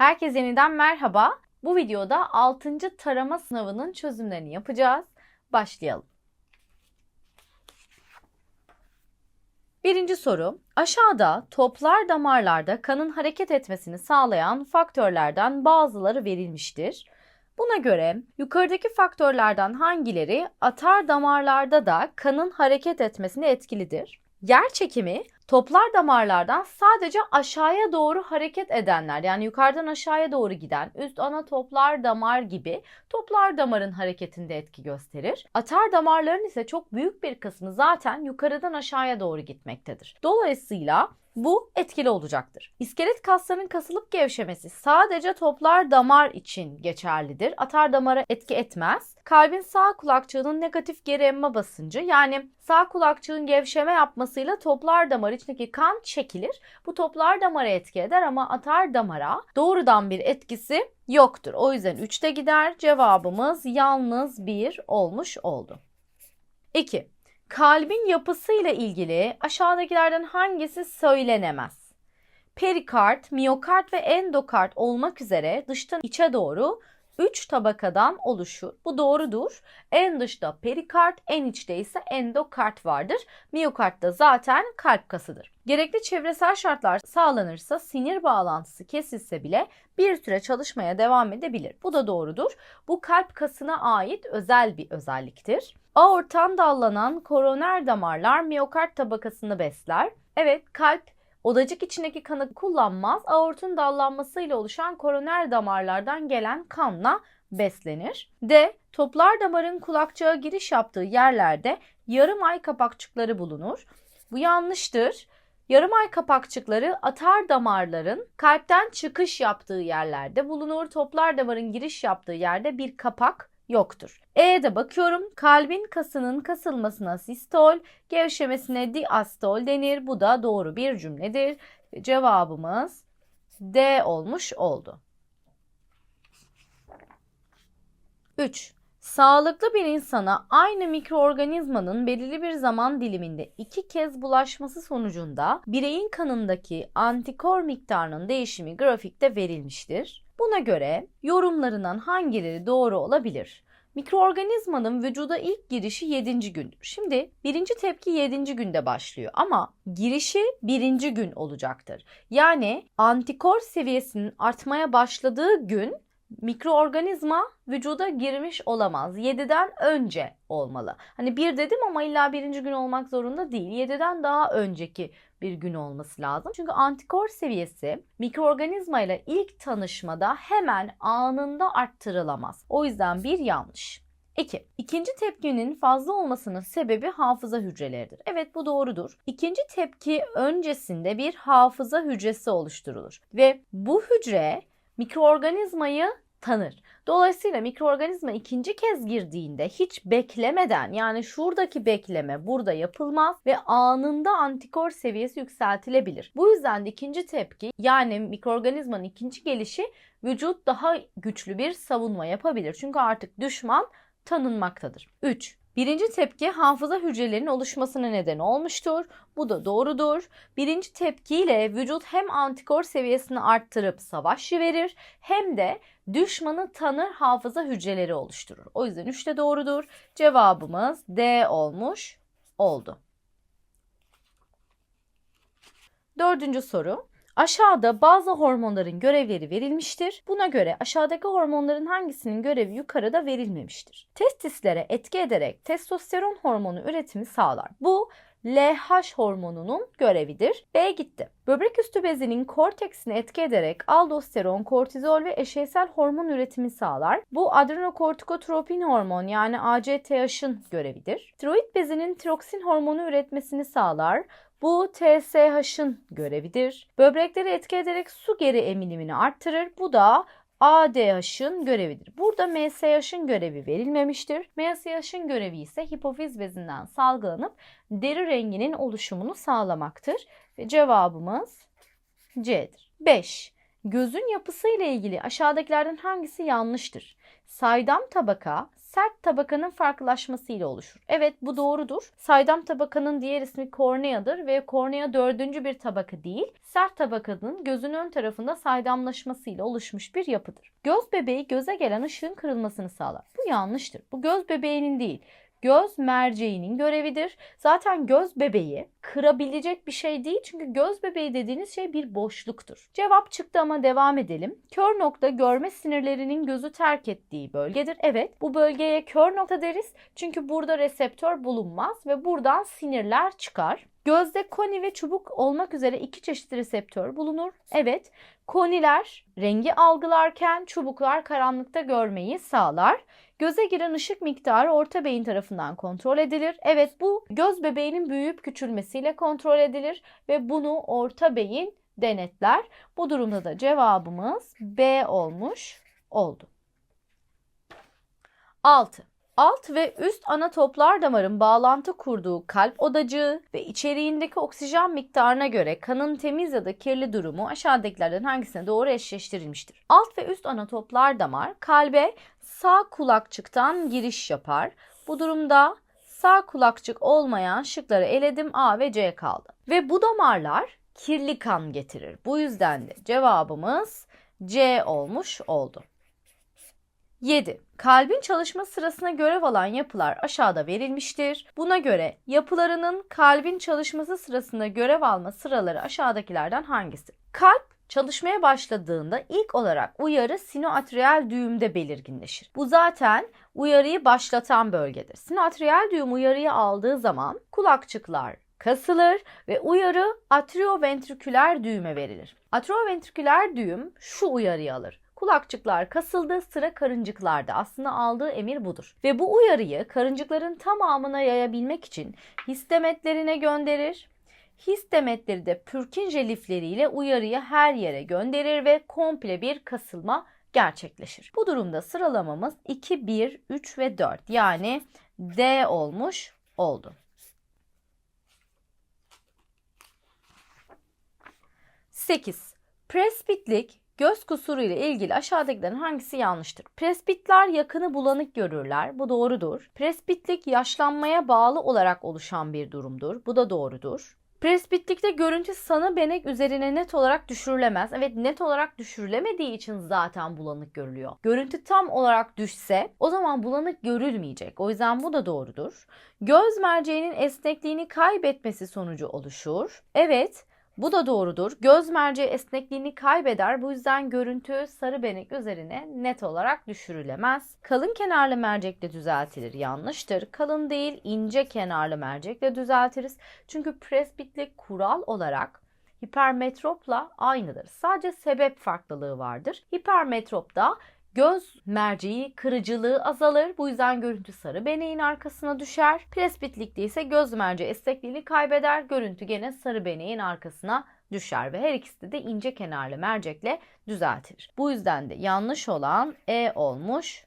Herkese yeniden merhaba. Bu videoda 6. tarama sınavının çözümlerini yapacağız. Başlayalım. Birinci soru. Aşağıda toplar damarlarda kanın hareket etmesini sağlayan faktörlerden bazıları verilmiştir. Buna göre yukarıdaki faktörlerden hangileri atar damarlarda da kanın hareket etmesine etkilidir? Yer çekimi toplar damarlardan sadece aşağıya doğru hareket edenler yani yukarıdan aşağıya doğru giden üst ana toplar damar gibi toplar damarın hareketinde etki gösterir. Atar damarların ise çok büyük bir kısmı zaten yukarıdan aşağıya doğru gitmektedir. Dolayısıyla bu etkili olacaktır. İskelet kaslarının kasılıp gevşemesi sadece toplar damar için geçerlidir. Atar damara etki etmez. Kalbin sağ kulakçığının negatif geri emme basıncı yani sağ kulakçığın gevşeme yapmasıyla toplar damar içindeki kan çekilir. Bu toplar damara etki eder ama atar damara doğrudan bir etkisi yoktur. O yüzden 3'te gider. Cevabımız yalnız 1 olmuş oldu. 2. Kalbin yapısıyla ilgili aşağıdakilerden hangisi söylenemez? Perikard, miyokard ve endokard olmak üzere dıştan içe doğru 3 tabakadan oluşur. Bu doğrudur. En dışta perikard, en içte ise endokard vardır. Miyokard da zaten kalp kasıdır. Gerekli çevresel şartlar sağlanırsa sinir bağlantısı kesilse bile bir süre çalışmaya devam edebilir. Bu da doğrudur. Bu kalp kasına ait özel bir özelliktir. Aorttan dallanan koroner damarlar miyokard tabakasını besler. Evet kalp odacık içindeki kanı kullanmaz. Aortun dallanmasıyla oluşan koroner damarlardan gelen kanla beslenir. D. Toplar damarın kulakçığa giriş yaptığı yerlerde yarım ay kapakçıkları bulunur. Bu yanlıştır. Yarım ay kapakçıkları atar damarların kalpten çıkış yaptığı yerlerde bulunur. Toplar damarın giriş yaptığı yerde bir kapak yoktur. E'de bakıyorum. Kalbin kasının kasılmasına sistol, gevşemesine diastol denir. Bu da doğru bir cümledir. Cevabımız D olmuş oldu. 3. Sağlıklı bir insana aynı mikroorganizmanın belirli bir zaman diliminde iki kez bulaşması sonucunda bireyin kanındaki antikor miktarının değişimi grafikte verilmiştir. Buna göre yorumlarından hangileri doğru olabilir? Mikroorganizmanın vücuda ilk girişi 7. gündür. Şimdi birinci tepki 7. günde başlıyor ama girişi 1. gün olacaktır. Yani antikor seviyesinin artmaya başladığı gün mikroorganizma vücuda girmiş olamaz. 7'den önce olmalı. Hani bir dedim ama illa birinci gün olmak zorunda değil. 7'den daha önceki bir gün olması lazım. Çünkü antikor seviyesi mikroorganizma ile ilk tanışmada hemen anında arttırılamaz. O yüzden bir yanlış. 2. İkinci tepkinin fazla olmasının sebebi hafıza hücreleridir. Evet bu doğrudur. İkinci tepki öncesinde bir hafıza hücresi oluşturulur ve bu hücre mikroorganizmayı tanır. Dolayısıyla mikroorganizma ikinci kez girdiğinde hiç beklemeden yani şuradaki bekleme burada yapılmaz ve anında antikor seviyesi yükseltilebilir. Bu yüzden de ikinci tepki yani mikroorganizmanın ikinci gelişi vücut daha güçlü bir savunma yapabilir. Çünkü artık düşman tanınmaktadır. 3. Birinci tepki hafıza hücrelerinin oluşmasına neden olmuştur. Bu da doğrudur. Birinci tepkiyle vücut hem antikor seviyesini arttırıp savaş verir hem de düşmanı tanır hafıza hücreleri oluşturur. O yüzden 3 de doğrudur. Cevabımız D olmuş oldu. Dördüncü soru. Aşağıda bazı hormonların görevleri verilmiştir. Buna göre aşağıdaki hormonların hangisinin görevi yukarıda verilmemiştir. Testislere etki ederek testosteron hormonu üretimi sağlar. Bu LH hormonunun görevidir. B gitti. Böbrek üstü bezinin korteksini etki ederek aldosteron, kortizol ve eşeysel hormon üretimi sağlar. Bu adrenokortikotropin hormon yani ACTH'ın görevidir. Tiroid bezinin tiroksin hormonu üretmesini sağlar. Bu TSH'ın görevidir. Böbrekleri etki ederek su geri emilimini arttırır. Bu da ADH'ın görevidir. Burada MSH'ın görevi verilmemiştir. MSH'ın görevi ise hipofiz bezinden salgılanıp deri renginin oluşumunu sağlamaktır. Ve cevabımız C'dir. 5. Gözün yapısı ile ilgili aşağıdakilerden hangisi yanlıştır? Saydam tabaka sert tabakanın farklılaşmasıyla oluşur. Evet bu doğrudur. Saydam tabakanın diğer ismi korneadır ve kornea dördüncü bir tabaka değil, sert tabakanın gözün ön tarafında saydamlaşmasıyla oluşmuş bir yapıdır. Göz bebeği göze gelen ışığın kırılmasını sağlar. Bu yanlıştır. Bu göz bebeğinin değil, göz merceğinin görevidir. Zaten göz bebeği kırabilecek bir şey değil çünkü göz bebeği dediğiniz şey bir boşluktur. Cevap çıktı ama devam edelim. Kör nokta görme sinirlerinin gözü terk ettiği bölgedir. Evet bu bölgeye kör nokta deriz çünkü burada reseptör bulunmaz ve buradan sinirler çıkar. Gözde koni ve çubuk olmak üzere iki çeşit reseptör bulunur. Evet, koniler rengi algılarken çubuklar karanlıkta görmeyi sağlar. Göze giren ışık miktarı orta beyin tarafından kontrol edilir. Evet bu göz bebeğinin büyüyüp küçülmesiyle kontrol edilir ve bunu orta beyin denetler. Bu durumda da cevabımız B olmuş oldu. 6. Alt ve üst ana toplar damarın bağlantı kurduğu kalp odacığı ve içeriğindeki oksijen miktarına göre kanın temiz ya da kirli durumu aşağıdakilerden hangisine doğru eşleştirilmiştir? Alt ve üst ana toplar damar kalbe sağ kulakçıktan giriş yapar. Bu durumda sağ kulakçık olmayan şıkları eledim A ve C kaldı. Ve bu damarlar kirli kan getirir. Bu yüzden de cevabımız C olmuş oldu. 7. Kalbin çalışma sırasına görev alan yapılar aşağıda verilmiştir. Buna göre yapılarının kalbin çalışması sırasında görev alma sıraları aşağıdakilerden hangisi? Kalp çalışmaya başladığında ilk olarak uyarı sinoatriyal düğümde belirginleşir. Bu zaten uyarıyı başlatan bölgedir. Sinoatriyal düğüm uyarıyı aldığı zaman kulakçıklar kasılır ve uyarı atrioventriküler düğüme verilir. Atrioventriküler düğüm şu uyarıyı alır. Kulakçıklar kasıldı, sıra karıncıklarda. Aslında aldığı emir budur. Ve bu uyarıyı karıncıkların tamamına yayabilmek için histemetlerine gönderir. Histemetleri de Pürkinje lifleriyle uyarıyı her yere gönderir ve komple bir kasılma gerçekleşir. Bu durumda sıralamamız 2, 1, 3 ve 4 yani D olmuş oldu. 8. Presbitlik göz kusuru ile ilgili aşağıdakilerin hangisi yanlıştır? Presbitler yakını bulanık görürler. Bu doğrudur. Presbitlik yaşlanmaya bağlı olarak oluşan bir durumdur. Bu da doğrudur. Presbitlikte görüntü sanı benek üzerine net olarak düşürülemez. Evet net olarak düşürülemediği için zaten bulanık görülüyor. Görüntü tam olarak düşse o zaman bulanık görülmeyecek. O yüzden bu da doğrudur. Göz merceğinin esnekliğini kaybetmesi sonucu oluşur. Evet bu da doğrudur. Göz merceği esnekliğini kaybeder. Bu yüzden görüntü sarı benek üzerine net olarak düşürülemez. Kalın kenarlı mercekle düzeltilir. Yanlıştır. Kalın değil ince kenarlı mercekle düzeltiriz. Çünkü presbitlik kural olarak hipermetropla aynıdır. Sadece sebep farklılığı vardır. Hipermetropta Göz merceği kırıcılığı azalır. Bu yüzden görüntü sarı beneğin arkasına düşer. Presbitlikte ise göz merceği esnekliğini kaybeder. Görüntü gene sarı beneğin arkasına düşer ve her ikisi de ince kenarlı mercekle düzeltilir. Bu yüzden de yanlış olan E olmuş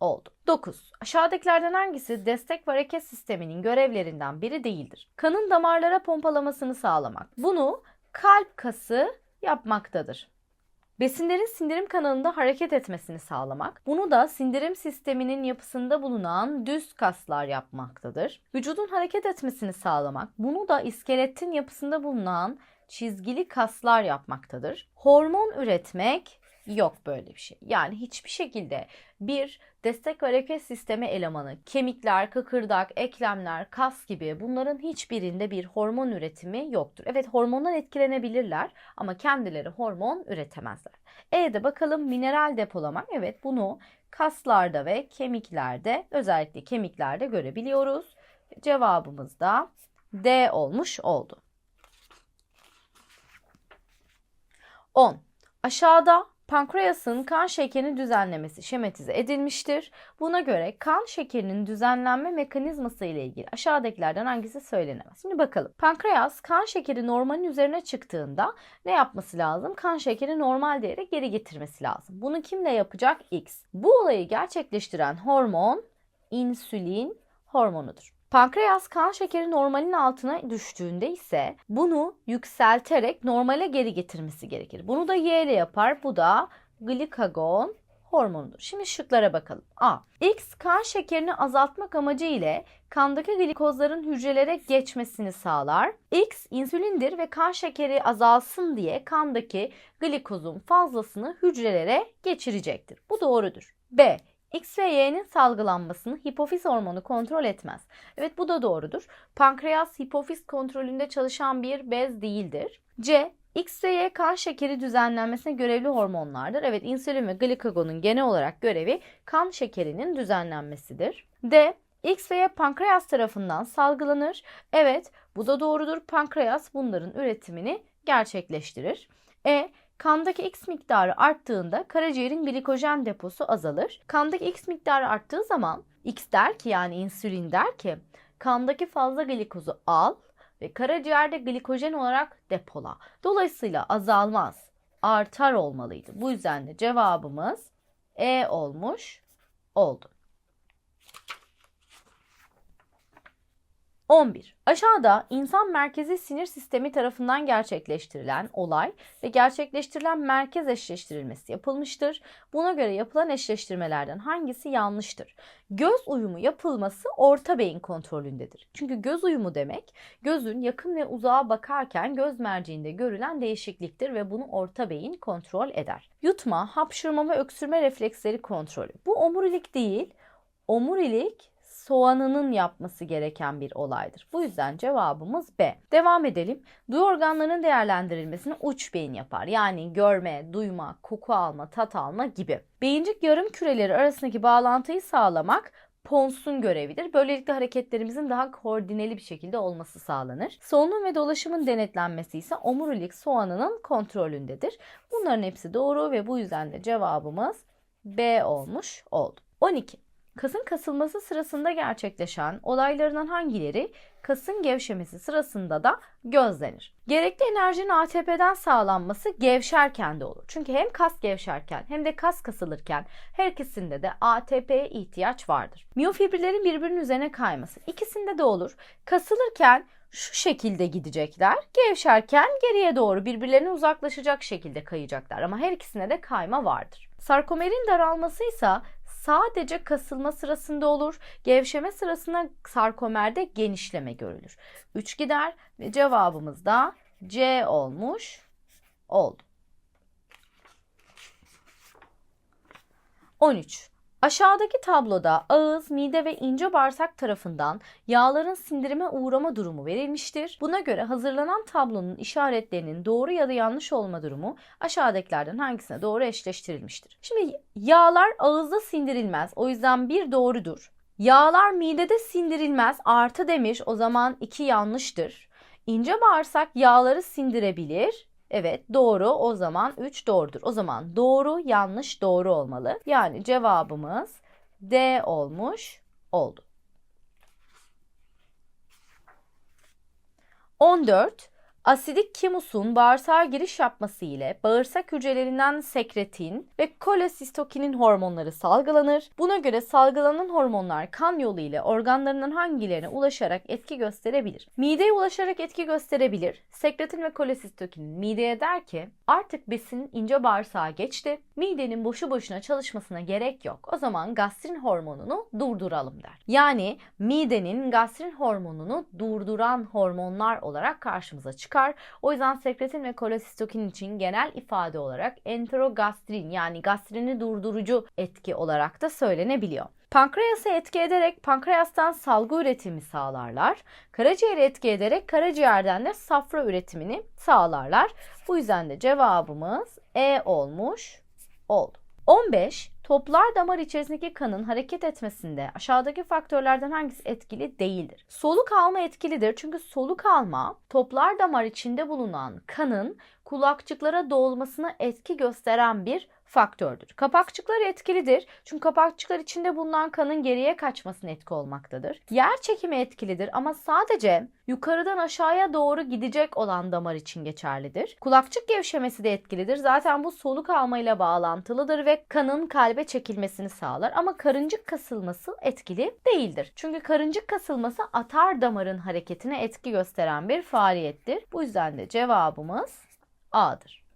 oldu. 9. Aşağıdakilerden hangisi destek ve hareket sisteminin görevlerinden biri değildir? Kanın damarlara pompalamasını sağlamak. Bunu kalp kası yapmaktadır. Besinlerin sindirim kanalında hareket etmesini sağlamak. Bunu da sindirim sisteminin yapısında bulunan düz kaslar yapmaktadır. Vücudun hareket etmesini sağlamak. Bunu da iskeletin yapısında bulunan çizgili kaslar yapmaktadır. Hormon üretmek yok böyle bir şey. Yani hiçbir şekilde bir destek ve hareket sistemi elemanı, kemikler, kıkırdak, eklemler, kas gibi bunların hiçbirinde bir hormon üretimi yoktur. Evet hormondan etkilenebilirler ama kendileri hormon üretemezler. E'de bakalım mineral depolamak. Evet bunu kaslarda ve kemiklerde özellikle kemiklerde görebiliyoruz. Cevabımız da D olmuş oldu. 10. Aşağıda Pankreasın kan şekerini düzenlemesi şematize edilmiştir. Buna göre kan şekerinin düzenlenme mekanizması ile ilgili aşağıdakilerden hangisi söylenemez? Şimdi bakalım. Pankreas kan şekeri normalin üzerine çıktığında ne yapması lazım? Kan şekeri normal değere geri getirmesi lazım. Bunu kimle yapacak? X. Bu olayı gerçekleştiren hormon insülin hormonudur. Pankreas kan şekeri normalin altına düştüğünde ise bunu yükselterek normale geri getirmesi gerekir. Bunu da Y ile yapar. Bu da glikagon hormonudur. Şimdi şıklara bakalım. A. X kan şekerini azaltmak amacı ile kandaki glikozların hücrelere geçmesini sağlar. X insülindir ve kan şekeri azalsın diye kandaki glikozun fazlasını hücrelere geçirecektir. Bu doğrudur. B. X ve Y'nin salgılanmasını hipofiz hormonu kontrol etmez. Evet bu da doğrudur. Pankreas hipofiz kontrolünde çalışan bir bez değildir. C. X ve Y kan şekeri düzenlenmesine görevli hormonlardır. Evet insülin ve glikagonun genel olarak görevi kan şekerinin düzenlenmesidir. D. X ve Y pankreas tarafından salgılanır. Evet bu da doğrudur. Pankreas bunların üretimini gerçekleştirir. E. Kandaki X miktarı arttığında karaciğerin glikojen deposu azalır. Kandaki X miktarı arttığı zaman X der ki yani insülin der ki kandaki fazla glikozu al ve karaciğerde glikojen olarak depola. Dolayısıyla azalmaz, artar olmalıydı. Bu yüzden de cevabımız E olmuş oldu. 11. Aşağıda insan merkezi sinir sistemi tarafından gerçekleştirilen olay ve gerçekleştirilen merkez eşleştirilmesi yapılmıştır. Buna göre yapılan eşleştirmelerden hangisi yanlıştır? Göz uyumu yapılması orta beyin kontrolündedir. Çünkü göz uyumu demek gözün yakın ve uzağa bakarken göz merceğinde görülen değişikliktir ve bunu orta beyin kontrol eder. Yutma, hapşırma ve öksürme refleksleri kontrolü. Bu omurilik değil, omurilik soğanının yapması gereken bir olaydır. Bu yüzden cevabımız B. Devam edelim. Duyu organlarının değerlendirilmesini uç beyin yapar. Yani görme, duyma, koku alma, tat alma gibi. Beyincik yarım küreleri arasındaki bağlantıyı sağlamak Pons'un görevidir. Böylelikle hareketlerimizin daha koordineli bir şekilde olması sağlanır. Solunum ve dolaşımın denetlenmesi ise omurilik soğanının kontrolündedir. Bunların hepsi doğru ve bu yüzden de cevabımız B olmuş oldu. 12. Kasın kasılması sırasında gerçekleşen olaylarından hangileri kasın gevşemesi sırasında da gözlenir? Gerekli enerjinin ATP'den sağlanması gevşerken de olur. Çünkü hem kas gevşerken hem de kas kasılırken her ikisinde de ATP'ye ihtiyaç vardır. Miyofibrillerin birbirinin üzerine kayması ikisinde de olur. Kasılırken şu şekilde gidecekler. Gevşerken geriye doğru birbirlerine uzaklaşacak şekilde kayacaklar ama her ikisinde de kayma vardır. Sarkomerin daralması ise sadece kasılma sırasında olur. Gevşeme sırasında sarkomerde genişleme görülür. 3 gider ve cevabımız da C olmuş oldu. 13. Aşağıdaki tabloda ağız, mide ve ince bağırsak tarafından yağların sindirime uğrama durumu verilmiştir. Buna göre hazırlanan tablonun işaretlerinin doğru ya da yanlış olma durumu aşağıdakilerden hangisine doğru eşleştirilmiştir? Şimdi yağlar ağızda sindirilmez. O yüzden bir doğrudur. Yağlar midede sindirilmez. Artı demiş. O zaman iki yanlıştır. İnce bağırsak yağları sindirebilir. Evet doğru o zaman 3 doğrudur. O zaman doğru yanlış doğru olmalı. Yani cevabımız D olmuş oldu. 14 Asidik kimusun bağırsağa giriş yapması ile bağırsak hücrelerinden sekretin ve kolesistokinin hormonları salgılanır. Buna göre salgılanan hormonlar kan yolu ile organlarının hangilerine ulaşarak etki gösterebilir? Mideye ulaşarak etki gösterebilir. Sekretin ve kolesistokinin mideye der ki artık besin ince bağırsağa geçti. Midenin boşu boşuna çalışmasına gerek yok. O zaman gastrin hormonunu durduralım der. Yani midenin gastrin hormonunu durduran hormonlar olarak karşımıza çıkar çıkar. O yüzden sekretin ve kolesistokin için genel ifade olarak enterogastrin yani gastrini durdurucu etki olarak da söylenebiliyor. Pankreası etki ederek pankreastan salgı üretimi sağlarlar. Karaciğeri etki ederek karaciğerden de safra üretimini sağlarlar. Bu yüzden de cevabımız E olmuş oldu. 15. Toplar damar içerisindeki kanın hareket etmesinde aşağıdaki faktörlerden hangisi etkili değildir? Soluk alma etkilidir çünkü soluk alma toplar damar içinde bulunan kanın kulakçıklara dolmasına etki gösteren bir faktördür. Kapakçıklar etkilidir. Çünkü kapakçıklar içinde bulunan kanın geriye kaçmasına etki olmaktadır. Yer çekimi etkilidir ama sadece yukarıdan aşağıya doğru gidecek olan damar için geçerlidir. Kulakçık gevşemesi de etkilidir. Zaten bu soluk almayla bağlantılıdır ve kanın kalbe çekilmesini sağlar ama karıncık kasılması etkili değildir. Çünkü karıncık kasılması atar damarın hareketine etki gösteren bir faaliyettir. Bu yüzden de cevabımız A'dır.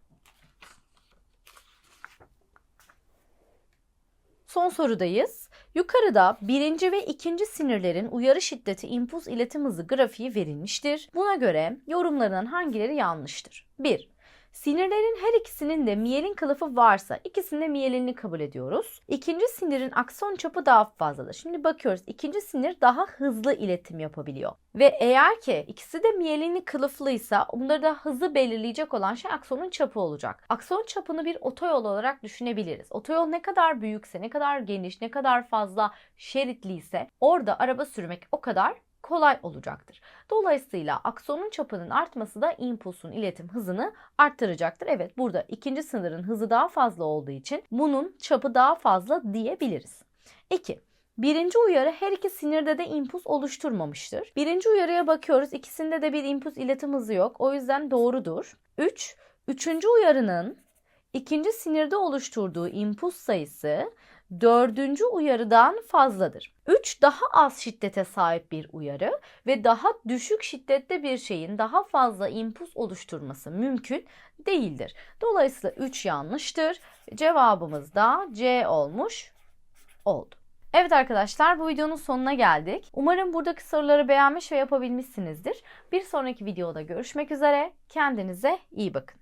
Son sorudayız. Yukarıda birinci ve ikinci sinirlerin uyarı şiddeti impuls iletim hızı grafiği verilmiştir. Buna göre yorumlarından hangileri yanlıştır? 1. Sinirlerin her ikisinin de miyelin kılıfı varsa ikisinde miyelinini kabul ediyoruz. İkinci sinirin akson çapı daha fazladır. Şimdi bakıyoruz ikinci sinir daha hızlı iletim yapabiliyor. Ve eğer ki ikisi de miyelinli kılıflıysa onları hızı belirleyecek olan şey aksonun çapı olacak. Akson çapını bir otoyol olarak düşünebiliriz. Otoyol ne kadar büyükse, ne kadar geniş, ne kadar fazla şeritliyse orada araba sürmek o kadar kolay olacaktır. Dolayısıyla aksonun çapının artması da impulsun iletim hızını arttıracaktır. Evet burada ikinci sınırın hızı daha fazla olduğu için bunun çapı daha fazla diyebiliriz. 2. Birinci uyarı her iki sinirde de impuls oluşturmamıştır. Birinci uyarıya bakıyoruz. İkisinde de bir impuls iletim hızı yok. O yüzden doğrudur. 3. Üçüncü uyarının ikinci sinirde oluşturduğu impuls sayısı dördüncü uyarıdan fazladır. 3 daha az şiddete sahip bir uyarı ve daha düşük şiddette bir şeyin daha fazla impuls oluşturması mümkün değildir. Dolayısıyla 3 yanlıştır. Cevabımız da C olmuş oldu. Evet arkadaşlar bu videonun sonuna geldik. Umarım buradaki soruları beğenmiş ve yapabilmişsinizdir. Bir sonraki videoda görüşmek üzere. Kendinize iyi bakın.